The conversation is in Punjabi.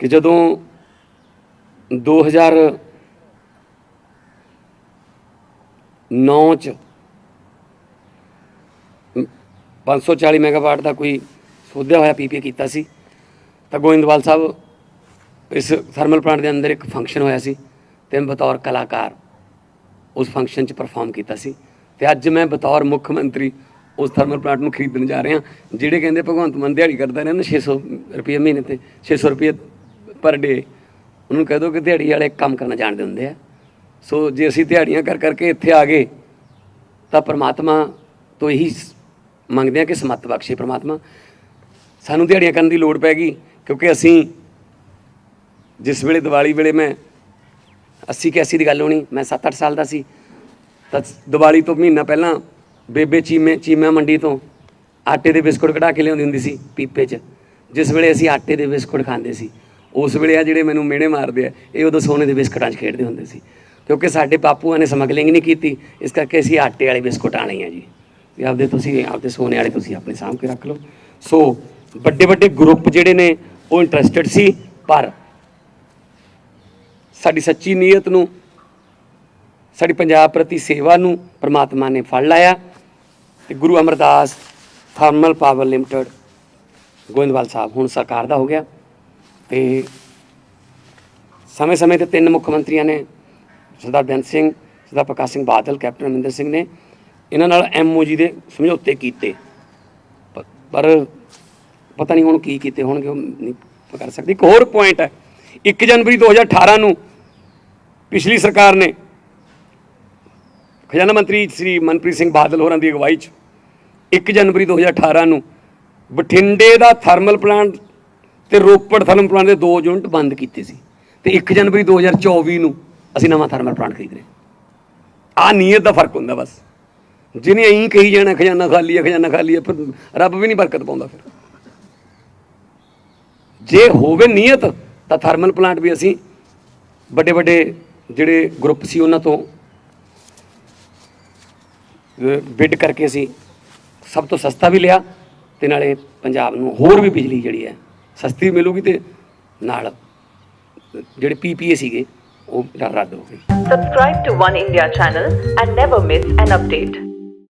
ਕਿ ਜਦੋਂ 2009 ਚ 540 ਮੈਗਾਵਾਟ ਦਾ ਕੋਈ ਸੋਧਿਆ ਹੋਇਆ ਪੀਪੀ ਕੀਤਾ ਸੀ, ਤਾਂ ਗੋਇੰਦਵਾਲ ਸਾਹਿਬ ਇਸ ਥਰਮਲ ਪਲਾਂਟ ਦੇ ਅੰਦਰ ਇੱਕ ਫੰਕਸ਼ਨ ਹੋਇਆ ਸੀ, ਤੇ ਮੈਂ ਬਤੌਰ ਕਲਾਕਾਰ ਉਸ ਫੰਕਸ਼ਨ 'ਚ ਪਰਫਾਰਮ ਕੀਤਾ ਸੀ। ਤੇ ਅੱਜ ਮੈਂ ਬਤੌਰ ਮੁੱਖ ਮੰਤਰੀ ਉਸ ਥਰਮਲ ਪਲਾਂਟ ਨੂੰ ਖਰੀਦਣ ਜਾ ਰਿਹਾ, ਜਿਹੜੇ ਕਹਿੰਦੇ ਭਗਵੰਤ ਮਾਨ ਦਿਹਾੜੀ ਕਰਦਾ ਰਹਿੰਦਾ 600 ਰੁਪਏ ਮਹੀਨੇ ਤੇ 600 ਰੁਪਏ ਪਰ ਡੇ। ਉਹਨੂੰ ਕਹਿ ਦੋ ਕਿ ਦਿਹਾੜੀ ਵਾਲੇ ਕੰਮ ਕਰਨਾ ਜਾਣਦੇ ਹੁੰਦੇ ਆ। ਸੋ ਜੇ ਅਸੀਂ ਦਿਹਾੜੀਆਂ ਕਰ ਕਰਕੇ ਇੱਥੇ ਆ ਗਏ, ਤਾਂ ਪ੍ਰਮਾਤਮਾ ਤੋਂ ਇਹੀ ਮੰਗਦੇ ਆ ਕਿ ਸਮੱਤ ਬਖਸ਼ੇ ਪ੍ਰਮਾਤਮਾ। ਸਾਨੂੰ ਦਿਹਾੜੀਆਂ ਕਰਨ ਦੀ ਲੋੜ ਪੈ ਗਈ, ਕਿਉਂਕਿ ਅਸੀਂ ਜਿਸ ਵੇਲੇ ਦੀਵਾਲੀ ਵੇਲੇ ਮੈਂ 80 81 ਦੀ ਗੱਲ ਹੋਣੀ, ਮੈਂ 7-8 ਸਾਲ ਦਾ ਸੀ, ਤਾਂ ਦੀਵਾਲੀ ਤੋਂ ਮਹੀਨਾ ਪਹਿਲਾਂ ਬੇਬੇ ਚੀਮੇ ਚੀਮਾ ਮੰਡੀ ਤੋਂ ਆਟੇ ਦੇ ਬਿਸਕੁਟ ਕਢਾ ਕੇ ਲਿਆਉਂਦੀ ਹੁੰਦੀ ਸੀ ਪੀਪੇ 'ਚ। ਜਿਸ ਵੇਲੇ ਅਸੀਂ ਆਟੇ ਦੇ ਬਿਸਕੁਟ ਖਾਂਦੇ ਸੀ। ਉਸ ਵੇਲੇ ਆ ਜਿਹੜੇ ਮੈਨੂੰ ਮਿਹਣੇ ਮਾਰਦੇ ਆ, ਇਹ ਉਦੋਂ ਸੋਨੇ ਦੇ ਬਿਸਕੁਟਾਂ 'ਚ ਖੇਡਦੇ ਹੁੰਦੇ ਸੀ। ਕਿਉਂਕਿ ਸਾਡੇ ਬਾਪੂਆਂ ਨੇ ਸਮਗਲਿੰਗ ਨਹੀਂ ਕੀਤੀ, ਇਸ ਕਰਕੇ ਅਸੀਂ ਆਟੇ ਵਾਲੇ ਬਿਸਕੁਟ ਆਣੇ ਆ ਜੀ। ਵੀ ਆਪਦੇ ਤੁਸੀਂ, ਆਪਦੇ ਸੋਨੇ ਵਾਲੇ ਤੁਸੀਂ ਆਪਣੇ ਸਾਂਭ ਕੇ ਰੱਖ ਲਓ। ਸੋ ਵੱਡੇ ਵੱਡੇ ਗਰੁੱਪ ਜਿਹੜੇ ਨੇ, ਉਹ ਇੰਟਰਸਟਿਡ ਸੀ, ਪਰ ਸਾਡੀ ਸੱਚੀ ਨੀਅਤ ਨੂੰ, ਸਾਡੀ ਪੰਜਾਬ ਪ੍ਰਤੀ ਸੇਵਾ ਨੂੰ ਪ੍ਰਮਾਤਮਾ ਨੇ ਫੜ ਲਾਇਆ। ਤੇ Guru Amardas thermal power limited Goindwal Sahib ਹੁਣ ਸਰਕਾਰ ਦਾ ਹੋ ਗਿਆ। ਤੇ ਸਮੇਂ-ਸਮੇਂ ਤੇ ਤਿੰਨ ਮੁੱਖ ਮੰਤਰੀਆਂ ਨੇ, ਸਰਦਾਰ ਬੈਂਤ ਸਿੰਘ, ਸਰਦਾਰ ਪ੍ਰਕਾਸ਼ ਸਿੰਘ ਬਾਦਲ, ਕੈਪਟਨ ਅਮਰਿੰਦਰ ਸਿੰਘ ਨੇ ਇਹਨਾਂ ਨਾਲ ਐਮਓਜੀ ਦੇ ਸਮਝੌਤੇ ਕੀਤੇ। ਪਰ ਪਤਾ ਨਹੀਂ ਹੁਣ ਕੀ ਕੀਤੇ ਹੋਣਗੇ, ਉਹ ਨਹੀਂ ਕਰ ਸਕਦੇ। ਇੱਕ ਹੋਰ ਪੁਆਇੰਟ ਹੈ 1 ਜਨਵਰੀ 2018 ਨੂੰ ਪਿਛਲੀ ਸਰਕਾਰ ਨੇ ਖਜ਼ਾਨਾ ਮੰਤਰੀ ਸ੍ਰੀ ਮਨਪ੍ਰੀਤ ਸਿੰਘ ਬਾਦਲ ਹੋਰਾਂ ਦੀ ਅਗਵਾਈ 'ਚ 1 ਜਨਵਰੀ 2018 ਨੂੰ ਬਠਿੰਡੇ ਦਾ ਥਰਮਲ ਪਲਾਂਟ ਤੇ ਰੋਪੜ ਥਰਮਲ ਪਲਾਂਟ ਦੇ ਦੋ ਯੂਨਿਟ ਬੰਦ ਕੀਤੇ ਸੀ। ਤੇ 1 ਜਨਵਰੀ 2024 ਨੂੰ ਅਸੀਂ ਨਵਾਂ ਥਰਮਲ ਪਲਾਂਟ ਖਰੀਦ ਰਹੇ। ਆ ਨੀਅਤ ਦਾ ਫ਼ਰਕ ਹੁੰਦਾ ਬਸ। ਜਿਹਨੇ ਐਂ ਕਹੀ ਜਾਣਾ, ਖਜ਼ਾਨਾ ਖਾਲੀ ਹੈ ਖਜ਼ਾਨਾ ਖਾਲੀ ਹੈ ਫਿਰ ਰੱਬ ਵੀ ਨਹੀਂ ਬਰਕਤ ਪਾਉਂਦਾ ਫਿਰ। ਜੇ ਹੋਵੇ ਨੀਅਤ, ਤਾਂ ਥਰਮਲ ਪਲਾਂਟ ਵੀ ਅਸੀਂ ਵੱਡੇ ਵੱਡੇ ਜਿਹੜੇ ਗਰੁੱਪ ਸੀ ਉਹਨਾਂ ਤੋਂ ਬਿਡ ਕਰਕੇ ਅਸੀਂ ਸਭ ਤੋਂ ਸਸਤਾ ਵੀ ਲਿਆ ਤੇ ਨਾਲੇ ਪੰਜਾਬ ਨੂੰ ਹੋਰ ਵੀ ਬਿਜਲੀ ਜਿਹੜੀ ਹੈ ਸਸਤੀ ਮਿਲੂਗੀ ਤੇ ਨਾਲ ਜਿਹੜੇ ਪੀਪੀਏ ਸੀਗੇ ਉਹ ਰੱਦ ਹੋ ਗਏ subscribe to One India channel and never miss an update